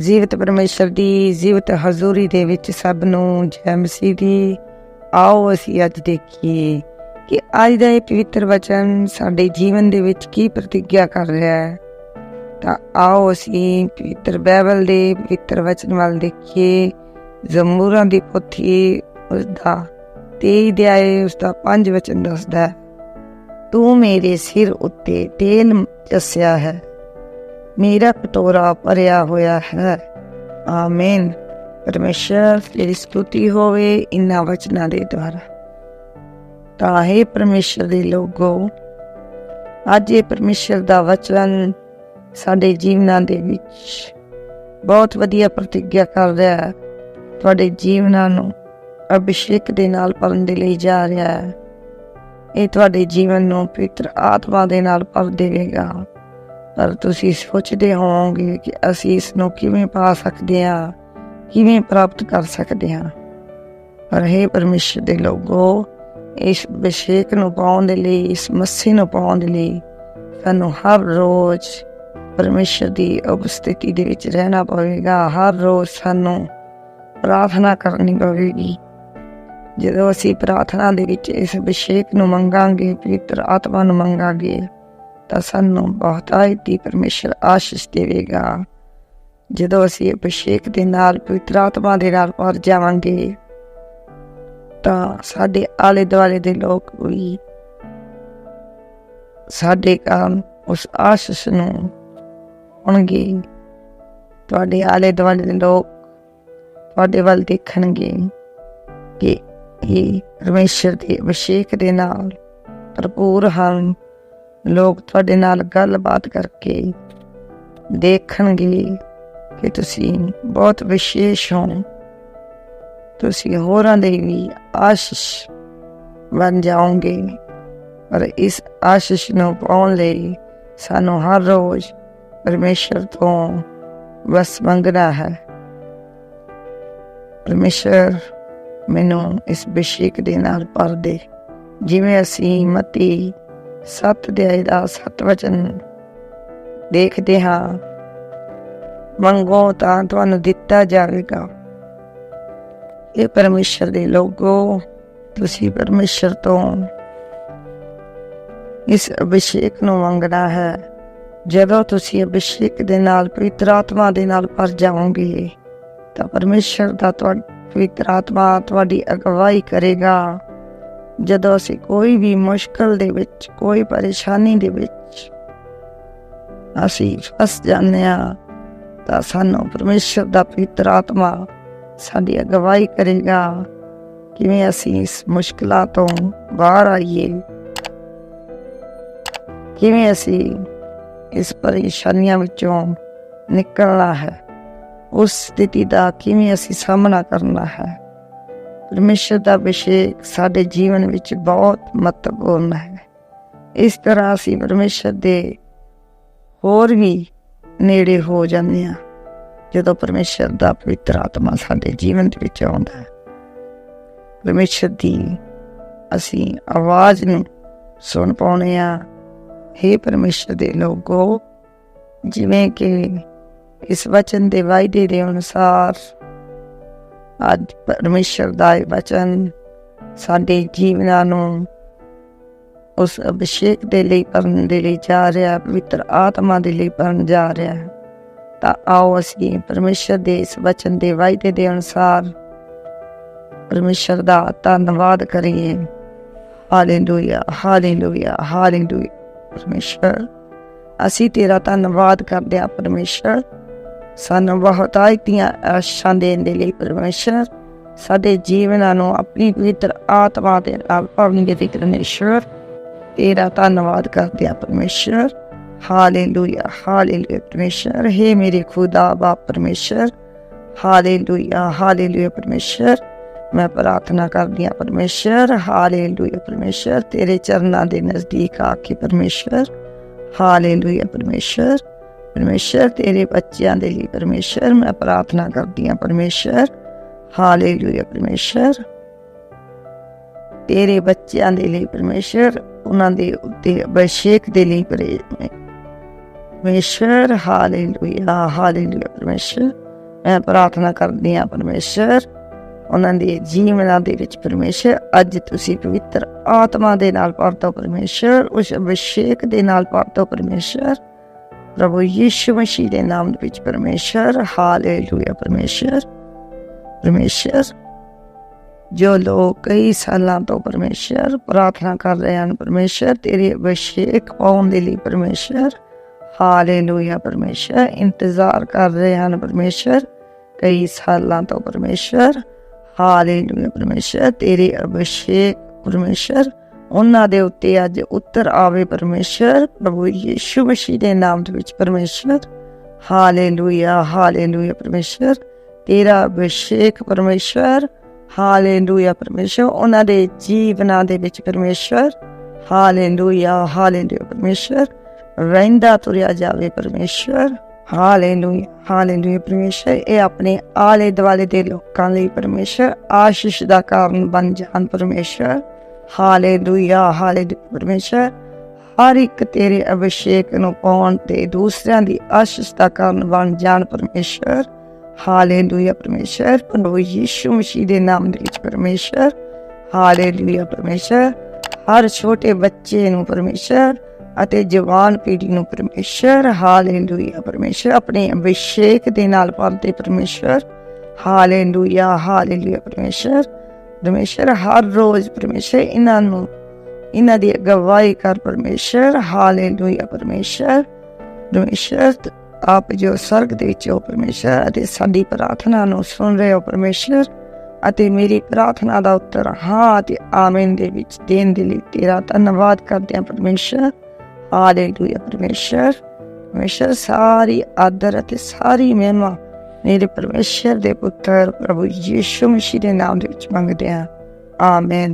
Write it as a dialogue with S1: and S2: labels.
S1: ਜੀਵਤ ਪਰਮੇਸ਼ਰ ਦੀ, ਜੀਵਤ ਹਜ਼ੂਰੀ ਦੇ ਵਿੱਚ ਸਭ ਨੂੰ ਜੈ ਮਸੀਹ ਦੀ। ਆਓ ਅਸੀਂ ਅੱਜ ਦੇਖੀਏ ਕਿ ਅੱਜ ਦਾ ਇਹ ਪਵਿੱਤਰ ਵਚਨ ਸਾਡੇ ਜੀਵਨ ਦੇ ਵਿੱਚ ਕੀ ਪ੍ਰਤੀਗਿਆ ਕਰ ਰਿਹਾ ਹੈ। ਤਾਂ ਆਓ ਅਸੀਂ ਪਵਿੱਤਰ ਬਾਈਬਲ ਦੇ ਪਵਿੱਤਰ ਵਚਨ ਵੱਲ ਦੇਖੀਏ। ਜ਼ਮੂਰਾਂ ਦੀ ਪੋਥੀ ਉਸ ਦਾ 23 ਅਧਿਆਏ ਉਸ ਦਾ 5 ਵਚਨ ਦੱਸਦਾ ਹੈ, ਤੂੰ ਮੇਰੇ ਸਿਰ ਉੱਤੇ ਤੇਲ ਚੱਸਿਆ ਹੈ। ਮੇਰਾ ਕਟੋਰਾ ਭਰਿਆ ਹੋਇਆ ਹੈ। ਆਮੀਨ। ਪਰਮੇਸ਼ਰ, ਤੇਰੀ ਸਤੁਤੀ ਹੋਵੇ ਇਨ੍ਹਾਂ ਵਚਨਾਂ ਦੇ ਦੁਆਰਾ। ਤਾਂ ਹੈ ਪਰਮੇਸ਼ਰ ਦੇ ਲੋਗੋ, ਅੱਜ ਇਹ ਪਰਮੇਸ਼ਰ ਦਾ ਵਚਨ ਸਾਡੇ ਜੀਵਨਾਂ ਦੇ ਵਿੱਚ ਬਹੁਤ ਵਧੀਆ ਪ੍ਰਤੀਗਿਆ ਕਰ ਰਿਹਾ ਹੈ। ਤੁਹਾਡੇ ਜੀਵਨਾਂ ਨੂੰ ਅਭਿਸ਼ੇਕ ਦੇ ਨਾਲ ਭਰਨ ਦੇ ਲਈ ਜਾ ਰਿਹਾ ਹੈ। ਇਹ ਤੁਹਾਡੇ ਜੀਵਨ ਨੂੰ ਪਵਿੱਤਰ ਆਤਮਾ ਦੇ ਨਾਲ ਭਰ ਦੇਵੇਗਾ। ਪਰ ਤੁਸੀਂ ਸੋਚਦੇ ਹੋਵੋਗੇ ਕਿ ਅਸੀਂ ਇਸ ਨੂੰ ਕਿਵੇਂ ਪਾ ਸਕਦੇ ਹਾਂ, ਕਿਵੇਂ ਪ੍ਰਾਪਤ ਕਰ ਸਕਦੇ ਹਾਂ। ਪਰ ਹੈ ਪਰਮੇਸ਼ਰ ਦੇ ਲੋਗੋ, ਇਸ ਅਭਿਸ਼ੇਕ ਨੂੰ ਪਾਉਣ ਦੇ ਲਈ, ਇਸ ਮੱਸੀ ਨੂੰ ਪਾਉਣ ਦੇ ਲਈ ਸਾਨੂੰ ਹਰ ਰੋਜ਼ ਪਰਮੇਸ਼ਰ ਦੀ ਉਪਸਥਿਤੀ ਦੇ ਵਿੱਚ ਰਹਿਣਾ ਪਵੇਗਾ। ਹਰ ਰੋਜ਼ ਸਾਨੂੰ ਪ੍ਰਾਰਥਨਾ ਕਰਨੀ ਪਵੇਗੀ। ਜਦੋਂ ਅਸੀਂ ਪ੍ਰਾਰਥਨਾ ਦੇ ਵਿੱਚ ਇਸ ਅਭਿਸ਼ੇਕ ਨੂੰ ਮੰਗਾਂਗੇ, ਪਵਿੱਤਰ ਆਤਮਾ ਨੂੰ ਮੰਗਾਂਗੇ ਤਾਂ ਸਾਨੂੰ ਬਹੁਤਾਈ ਦੀ ਪਰਮੇਸ਼ਰ ਆਸ਼ੀਸ਼ ਦੇਵੇਗਾ ਜਦੋਂ ਅਸੀਂ ਅਭਿਸ਼ੇਕ ਦੇ ਨਾਲ ਪਵਿੱਤਰ ਆਤਮਾ ਦੇ ਨਾਲ ਭਰ ਜਾਵਾਂਗੇ ਤਾਂ ਸਾਡੇ ਆਲੇ ਦੁਆਲੇ ਦੇ ਲੋਕ ਵੀ ਸਾਡੇ ਕਾਰਨ ਉਸ ਆਸ਼ੀਸ਼ ਨੂੰ ਸੁਣਗੇ ਤੁਹਾਡੇ ਆਲੇ ਦੁਆਲੇ ਦੇ ਲੋਕ ਤੁਹਾਡੇ ਵੱਲ ਦੇਖਣਗੇ ਕਿ ਇਹ ਪਰਮੇਸ਼ਰ ਦੇ ਅਭਿਸ਼ੇਕ ਦੇ ਨਾਲ ਭਰਪੂਰ ਹਨ ਲੋਕ ਤੁਹਾਡੇ ਨਾਲ ਗੱਲਬਾਤ ਕਰਕੇ ਦੇਖਣਗੇ ਕਿ ਤੁਸੀਂ ਬਹੁਤ ਵਿਸ਼ੇਸ਼ ਹੋ। ਤੁਸੀਂ ਹੋਰਾਂ ਦੇ ਵੀ ਆਸ਼ੀਸ਼ ਬਣ ਜਾਓਗੇ ਔਰ ਇਸ ਆਸ਼ੀਸ਼ ਨੂੰ ਪਾਉਣ ਲਈ ਸਾਨੂੰ ਹਰ ਰੋਜ਼ ਪਰਮੇਸ਼ਰ ਤੋਂ ਵਸ ਮੰਗਣਾ ਹੈ। ਪਰਮੇਸ਼ਰ ਮੈਨੂੰ ਇਸ ਬਿਸ਼ੇਕ ਦੇ ਨਾਲ ਭਰ ਦੇ। ਜਿਵੇਂ ਅਸੀਂ ਮਤੀ ਸਤ ਅਧਿਆਇ ਦਾ ਸਤ ਵਚਨ ਦੇਖਦੇ ਹਾਂ। ਮੰਗੋ ਤਾਂ ਤੁਹਾਨੂੰ ਦਿੱਤਾ ਜਾਵੇਗਾ। ਇਹ ਪਰਮੇਸ਼ਰ ਦੇ ਲੋਗੋ, ਤੁਸੀਂ ਪਰਮੇਸ਼ਰ ਤੋਂ ਇਸ ਅਭਿਸ਼ੇਕ ਨੂੰ ਮੰਗਣਾ ਹੈ। ਜਦੋਂ ਤੁਸੀਂ ਅਭਿਸ਼ੇਕ ਦੇ ਨਾਲ, ਪਵਿੱਤਰ ਆਤਮਾ ਦੇ ਨਾਲ ਭਰ ਜਾਓਗੇ, ਤਾਂ ਪਰਮੇਸ਼ਰ ਦਾ ਤੁਹਾਡਾ ਪਵਿੱਤਰ ਆਤਮਾ ਤੁਹਾਡੀ ਅਗਵਾਈ ਕਰੇਗਾ। ਜਦੋਂ ਅਸੀਂ ਕੋਈ ਵੀ ਮੁਸ਼ਕਲ ਦੇ ਵਿੱਚ, ਕੋਈ ਪਰੇਸ਼ਾਨੀ ਦੇ ਵਿੱਚ ਅਸੀਂ ਫਸ ਜਾਂਦੇ ਆ ਤਾਂ ਸਾਨੂੰ ਪਰਮੇਸ਼ਰ ਦਾ ਪਵਿੱਤਰ ਆਤਮਾ ਸਾਡੀ ਅਗਵਾਈ ਕਰੇਗਾ। ਕਿਵੇਂ ਅਸੀਂ ਇਸ ਮੁਸ਼ਕਲਾਂ ਤੋਂ ਬਾਹਰ ਆਈਏ? ਕਿਵੇਂ ਅਸੀਂ ਇਸ ਪਰੇਸ਼ਾਨੀਆਂ ਵਿੱਚੋਂ ਨਿਕਲਣਾ ਹੈ? ਉਸ ਸਥਿਤੀ ਦਾ ਕਿਵੇਂ ਅਸੀਂ ਸਾਹਮਣਾ ਕਰਨਾ ਹੈ? ਪਰਮੇਸ਼ਰ ਦਾ ਅਭਿਸ਼ੇਕ ਸਾਡੇ ਜੀਵਨ ਵਿੱਚ ਬਹੁਤ ਮਹੱਤਵਪੂਰਨ ਹੈ। ਇਸ ਤਰ੍ਹਾਂ ਅਸੀਂ ਪਰਮੇਸ਼ਰ ਦੇ ਹੋਰ ਵੀ ਨੇੜੇ ਹੋ ਜਾਂਦੇ ਹਾਂ, ਜਦੋਂ ਪਰਮੇਸ਼ਰ ਦਾ ਪਵਿੱਤਰ ਆਤਮਾ ਸਾਡੇ ਜੀਵਨ ਦੇ ਵਿੱਚ ਆਉਂਦਾ ਹੈ। ਪਰਮੇਸ਼ਰ ਦੀ ਅਸੀਂ ਆਵਾਜ਼ ਨੂੰ ਸੁਣ ਪਾਉਣੇ ਆ हे ਪਰਮੇਸ਼ਰ ਦੇ ਲੋਗੋ, ਜਿਵੇਂ ਕਿ ਇਸ ਵਚਨ ਦੇ ਵਾਅਦੇ ਦੇ ਅਨੁਸਾਰ ਅੱਜ ਪਰਮੇਸ਼ਰ ਦਾ ਵਚਨ ਸਾਡੇ ਜੀਵਨਾਂ ਨੂੰ ਉਸ ਅਭਿਸ਼ੇਕ ਦੇ ਲਈ ਕਰਨ ਦੇ ਲਈ ਜਾ ਰਿਹਾ ਪਵਿੱਤਰ ਆਤਮਾ ਦੇ ਲਈ ਕਰਨ ਜਾ ਰਿਹਾ ਤਾਂ ਆਓ ਅਸੀਂ ਪਰਮੇਸ਼ਰ ਦੇ ਇਸ ਵਚਨ ਦੇ ਵਾਅਦੇ ਦੇ ਅਨੁਸਾਰ ਪਰਮੇਸ਼ਰ ਦਾ ਧੰਨਵਾਦ ਕਰੀਏ। Hallelujah hallelujah hallelujah. ਪਰਮੇਸ਼ਰ, ਅਸੀਂ ਤੇਰਾ ਧੰਨਵਾਦ ਕਰਦੇ ਹਾਂ, ਪਰਮੇਸ਼ਰ। ਸਾਨੂੰ ਬਹੁਤਾਈ ਦੀਆਂ ਆਸ਼ਾਂ ਦੇਣ ਦੇ ਲਈ ਪਰਮੇਸ਼ਰ। ਸਾਡੇ ਜੀਵਨਾਂ ਨੂੰ ਆਪਣੀ ਪਵਿੱਤਰ ਆਤਮਾ ਦੇ ਨਾਲ ਭਰਨ ਦੇ ਪਰਮੇਸ਼ਰ। ਤੇਰਾ ਧੰਨਵਾਦ ਕਰਦੇ ਹਾਂ ਪਰਮੇਸ਼ਰ। ਹਾਲੇਲੂਇਆ ਹਾਲੇਲੂਇਆ ਪਰਮੇਸ਼ਰ। ਹੈ ਮੇਰੇ ਖੁਦਾ, ਬਾਪ ਪਰਮੇਸ਼ਰ। ਹਾਲੇਲੂਇਆ ਹਾਲੇਲੂਇਆ ਪਰਮੇਸ਼ਰ। ਮੈਂ ਪ੍ਰਾਰਥਨਾ ਕਰਦੀ ਹਾਂ ਪਰਮੇਸ਼ਰ। ਹਾਲੇਲੂਇਆ ਪਰਮੇਸ਼ਰ। ਤੇਰੇ ਚਰਨਾਂ ਦੇ ਨਜ਼ਦੀਕ ਆ ਕੇ ਪਰਮੇਸ਼ਰ। ਹਾਲੇਲੂਇਆ ਪਰਮੇਸ਼ਰ। ਪਰਮੇਸ਼ਰ, ਤੇਰੇ ਬੱਚਿਆਂ ਦੇ ਲਈ ਪਰਮੇਸ਼ਰ, ਮੈਂ ਪ੍ਰਾਰਥਨਾ ਕਰਦੀ ਹਾਂ ਪਰਮੇਸ਼ਰ। ਹਾਲੇਲੂਇਆ ਪਰਮੇਸ਼ਰ। ਤੇਰੇ ਬੱਚਿਆਂ ਦੇ ਲਈ ਪਰਮੇਸ਼ਰ, ਉਹਨਾਂ ਦੇ ਉੱਤੇ ਅਭਿਸ਼ੇਕ ਦੇ ਲਈ ਪਰਮੇਸ਼ਰ ਹਾਲੇਲੂਇਆ ਹਾਲੇਲੂਇਆ ਪਰਮੇਸ਼ਰ। ਮੈਂ ਪ੍ਰਾਰਥਨਾ ਕਰਦੀ ਹਾਂ ਪਰਮੇਸ਼ਰ, ਉਹਨਾਂ ਦੇ ਜੀਵਨਾਂ ਦੇ ਵਿੱਚ ਪਰਮੇਸ਼ਰ, ਅੱਜ ਤੁਸੀਂ ਪਵਿੱਤਰ ਆਤਮਾ ਦੇ ਨਾਲ ਭਰਤੋ ਪਰਮੇਸ਼ਰ, ਉਸ ਅਭਿਸ਼ੇਕ ਦੇ ਨਾਲ ਭਰਤੋ ਪਰਮੇਸ਼ਰ। ਪ੍ਰਭੂ ਯੀਸ਼ੂ ਮਸੀਹ ਦੇ ਨਾਮ ਦੇ ਵਿੱਚ ਪਰਮੇਸ਼ਰ, ਹਾਲੇਲੂਇਆ ਪਰਮੇਸ਼ਰ ਪਰਮੇਸ਼ਰ। ਜੋ ਲੋਕ ਕਈ ਸਾਲਾਂ ਤੋਂ ਪਰਮੇਸ਼ਰ, ਪ੍ਰਾਰਥਨਾ ਕਰ ਰਹੇ ਹਨ, ਪਰਮੇਸ਼ਰ, ਤੇਰੇ ਅਭਿਸ਼ੇਕ ਪਾਉਣ ਦੇ ਲਈ ਪਰਮੇਸ਼ਰ, ਹਾਲੇਲੂਇਆ ਪਰਮੇਸ਼ਰ, ਇੰਤਜ਼ਾਰ ਕਰ ਰਹੇ ਹਨ ਪਰਮੇਸ਼ਰ, ਕਈ ਸਾਲਾਂ ਤੋਂ ਪਰਮੇਸ਼ਰ, ਹਾਲੇਲੂਇਆ ਪਰਮੇਸ਼ਰ, ਤੇਰੇ ਅਭਿਸ਼ੇਕ ਪਰਮੇਸ਼ਰ ਉਹਨਾਂ ਦੇ ਉੱਤੇ ਅੱਜ ਉੱਤਰ ਆਵੇ ਪਰਮੇਸ਼ਰ, ਪ੍ਰਭੂ ਯੀਸ਼ੂ ਮਸੀਹ ਦੇ ਨਾਮ ਦੇ ਵਿੱਚ ਪਰਮੇਸ਼ਰ। ਹਾਲੇਲੂਇਆ ਹਾਲੇਲੂਇਆ ਪਰਮੇਸ਼ਰ, ਤੇਰਾ ਅਭਿਸ਼ੇਕ ਪਰਮੇਸ਼ਰ। ਹਾਲੇਲੂਇਆ ਪਰਮੇਸ਼ਰ, ਉਹਨਾਂ ਦੇ ਜੀਵਨਾਂ ਦੇ ਵਿੱਚ ਪਰਮੇਸ਼ਰ। ਹਾਲੇਲੂਇਆ ਹਾਲੇਲੂਇਆ ਪਰਮੇਸ਼ਰ, ਰਹਿੰਦਾ ਤੁਰਿਆ ਜਾਵੇ ਪਰਮੇਸ਼ਰ। ਹਾਲੇਲੂਇਆ ਹਾਲੇਲੂਇਆ ਪਰਮੇਸ਼ਰ, ਇਹ ਆਪਣੇ ਆਲੇ ਦੁਆਲੇ ਦੇ ਲੋਕਾਂ ਲਈ ਪਰਮੇਸ਼ਰ। ਆਸ਼ੀਸ਼ ਦਾ ਕਾਰਨ ਬਣ ਜਾਣ ਪਰਮੇਸ਼ਰ। ਹਾਲੇਲੂਇਆ ਹਾਲੇਲੂਇਆ ਪਰਮੇਸ਼ਰ, ਹਰ ਇੱਕ ਤੇਰੇ ਅਭਿਸ਼ੇਕ ਨੂੰ ਪਾਉਣ ਤੇ ਦੂਸਰਿਆਂ ਦੀ ਆਸ਼ੀਸ਼ ਦਾ ਕਾਰਨ ਬਣ ਪਰਮੇਸ਼ਰ। ਹਾਲੇਲੂਇਆ ਪਰਮੇਸ਼ਰ, ਪ੍ਰਭੂ ਯੀਸ਼ੂ ਮਸੀਹ ਦੇ ਨਾਮ ਦੇ ਵਿੱਚ ਪਰਮੇਸ਼ਰ। ਹਾਲੇਲੂਇਆ ਪਰਮੇਸ਼ਰ, ਹਰ ਛੋਟੇ ਬੱਚੇ ਨੂੰ ਪਰਮੇਸ਼ਰ ਅਤੇ ਜਵਾਨ ਪੀੜ੍ਹੀ ਨੂੰ ਪਰਮੇਸ਼ਰ। ਹਾਲੇਲੂਇਆ ਪਰਮੇਸ਼ਰ, ਆਪਣੇ ਅਭਿਸ਼ੇਕ ਦੇ ਨਾਲ ਭਰਦੇ ਪਰਮੇਸ਼ਰ। ਹਾਲੇਲੂਇਆ ਹਾਲੇਲੂਇਆ ਪਰਮੇਸ਼ਰ। ਪਰਮੇਸ਼ਰ ਹਰ ਰੋਜ਼ ਪਰਮੇਸ਼ਰ ਇਹਨਾਂ ਨੂੰ ਇਹਨਾਂ ਦੀ ਅਗਵਾਈ ਕਰ ਪਰਮੇਸ਼ਰ ਹਾਲੇਲੂਇਆ ਪਰਮੇਸ਼ਰ ਪਰਮੇਸ਼ਰ ਆਪ ਜੋ ਸਰਗ ਦੇ ਵਿੱਚ ਹੋ ਪਰਮੇਸ਼ਰ ਅਤੇ ਸਾਡੀ ਪ੍ਰਾਰਥਨਾ ਨੂੰ ਸੁਣ ਰਹੇ ਹੋ ਪਰਮੇਸ਼ਰ ਅਤੇ ਮੇਰੀ ਪ੍ਰਾਰਥਨਾ ਦਾ ਉੱਤਰ ਹਾਂ ਅਤੇ ਆਮੀਨ ਦੇ ਵਿੱਚ ਦੇਣ ਦੇ ਲਈ ਤੇਰਾ ਧੰਨਵਾਦ ਕਰਦੇ ਹਾਂ ਪਰਮੇਸ਼ਰ ਹਾਲੇਲੂਇਆ ਪਰਮੇਸ਼ਰ ਪਰਮੇਸ਼ਰ ਸਾਰੀ ਆਦਰ ਅਤੇ ਸਾਰੀ ਮਹਿਮਾ ਮੇਰੇ ਪਰਮੇਸ਼ਰ ਦੇ ਪੁੱਤਰ ਪ੍ਰਭੂ ਯੀਸ਼ੂ ਮਸੀਹ ਦੇ ਨਾਮ ਦੇ ਵਿੱਚ ਮੰਗਦੇ ਹਾਂ। ਆਮੀਨ।